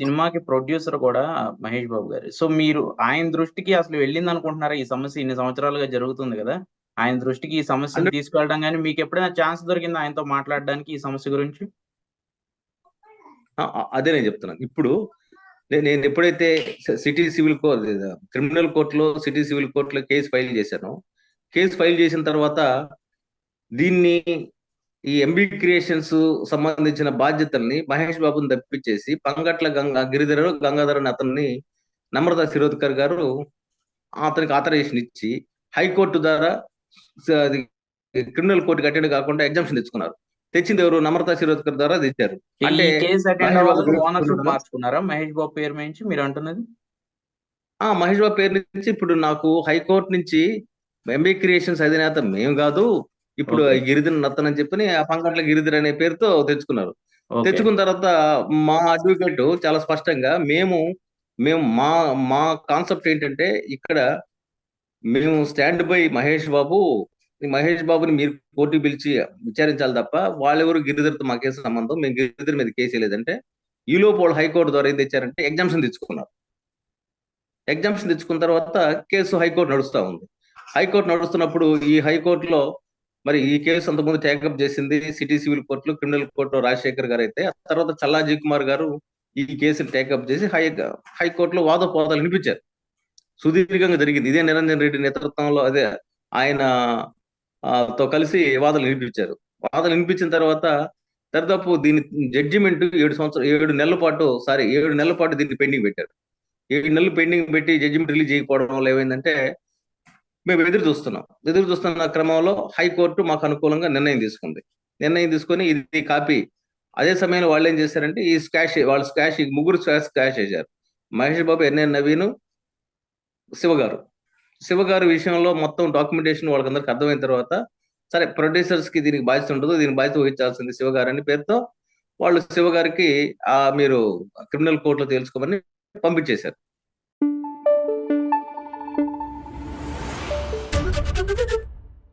సినిమాకి ప్రొడ్యూసర్ కూడా మహేష్ బాబు గారు. సో, మీరు ఆయన దృష్టికి అసలు వెళ్ళిందనుకుంటున్నారా? ఈ సమస్య ఇన్ని సంవత్సరాలుగా జరుగుతుంది గదా! ఆయన దృష్టికి ఈ సమస్యను తీసుకెళ్ళడం గాని, మీకెప్పుడైనా ఛాన్స్ దొరికిందా ఆయనతో మాట్లాడడానికి ఈ సమస్య గురించి? అదే నేను చెప్తున్నాను. ఇప్పుడు నేను ఎప్పుడైతే సిటీ సివిల్ కో అదేదా క్రిమినల్ కోర్ట్‌లో, సిటీ సివిల్ కోర్ట్‌లో కేస్ ఫైల్ చేశానో, కేస్ ఫైల్ చేసిన తర్వాత దీన్ని ఈ ఎంబీ క్రియేషన్స్ సంబంధించిన బాధ్యతల్ని మహేష్ బాబుని తప్పించేసి పంగట్ల గంగా గిరిధర్ గంగాధర్ అనే అతన్ని నమ్రత శిరోద్కర్ గారు అతనికి ఆథరైజేషన్ ఇచ్చి హైకోర్టు ద్వారా క్రిమినల్ కోర్ట్‌కి అటెండ్ కాకుండా ఎగ్జామ్షన్ తెచ్చుకున్నారు. తెచ్చింది ఎవరు? నమ్రత శిరోద్కర్ ద్వారా తెచ్చారు. అంటే మహేష్ బాబు? మార్చుకున్నారా? మహేష్ పేరు మీంచి మీరంటున్నది? ఆ! మహేష్ బాబు పేరు నుంచి ఇప్పుడు నాకు హైకోర్ట్ నుంచి ఎంబీ క్రియేషన్స్ అధినేత మేము గాదు. ఇప్పుడు. గిరిధర్ నత్తన్ అని చెప్పని ఆ పంకట్ల గిరిధర్ అనే పేరుతో తెచ్చుకున్నారు. తెచ్చుకున్న తర్వాత మా అడ్వకేట్ చాలా స్పష్టంగా మేము మేము మా మా కాన్సెప్ట్ ఏంటంటే ఇక్కడ మేము స్టాండ్ బై మహేష్ బాబు. మహేష్ బాబుని మీరు కోర్ట్‌కి పిలిచి విచారించాలి తప్ప వాళ్ళెవరు గిరిధర్‌తో మాకేం సంబంధం. మేము గిరిధర్ మీద కేసేయలేదంటే, ఈలోపు వాళ్ళు హైకోర్ట్ ద్వారా ఏం తెచ్చారంటే ఎగ్జామ్షన్ తెచ్చుకున్నారు. ఎగ్జామ్షన్ తెచ్చుకున్న తర్వాత కేసు హైకోర్ట్ నడుస్తా ఉంది. హైకోర్ట్ నడుస్తున్నప్పుడు ఈ హైకోర్ట్‌లో మరి ఈ కేసు అంతకుముందు టేకప్ చేసింది సిటీ సివిల్ కోర్టులో క్రిమినల్ కోర్టులో రాజశేఖర్ గారైతే, ఆ తర్వాత చల్లా అజయ్ కుమార్ గారు ఈ కేసును టేకప్ చేసి హై హైకోర్ట్‌లో వాదోపవాదాలు వినిపించారు. సుదీర్ఘంగా జరిగింది. ఇదే నిరంజన్ రెడ్డి నేతృత్వంలో అదే ఆయన తో కలిసి వాదనలు వినిపించారు. వాదనలు వినిపించిన తర్వాత దరిదాపు దీని జడ్జిమెంట్ ఏడు సంవత్సరం ఏడు నెలల పాటు సారీ ఏడు నెలల పాటు దీన్ని పెండింగ్ పెట్టారు. ఏడు నెలలు పెండింగ్ పెట్టి జడ్జిమెంట్ రిలీజ్ చేయకపోవడం వల్ల ఏమైందంటే మేము ఎదురు చూస్తున్నాం. ఎదురు చూస్తున్న క్రమంలో హైకోర్టు మాకు అనుకూలంగా నిర్ణయం తీసుకుంది. నిర్ణయం తీసుకొని ఇది కాపీ అదే సమయంలో వాళ్ళేం చేశారంటే ఈ స్కాష్ వాళ్ళు స్కాష్ ఈ ముగ్గురు స్కాష్ స్కాష్ చేశారు. మహేష్ బాబు, ఎన్ఎన్ నవీను, శివ గారు. శివ విషయంలో మొత్తం డాక్యుమెంటేషన్ వాళ్ళకందరికి అర్థమైన తర్వాత సరే ప్రొడ్యూసర్స్‌కి దీనికి బాధ్యత ఉండదు. దీనికి బాధ్యత వహించాల్సింది శివ అని పేరుతో వాళ్ళు శివ గారికి మీరు క్రిమినల్ కోర్టులో తేల్చుకోమని పంపించేశారు. Thank you.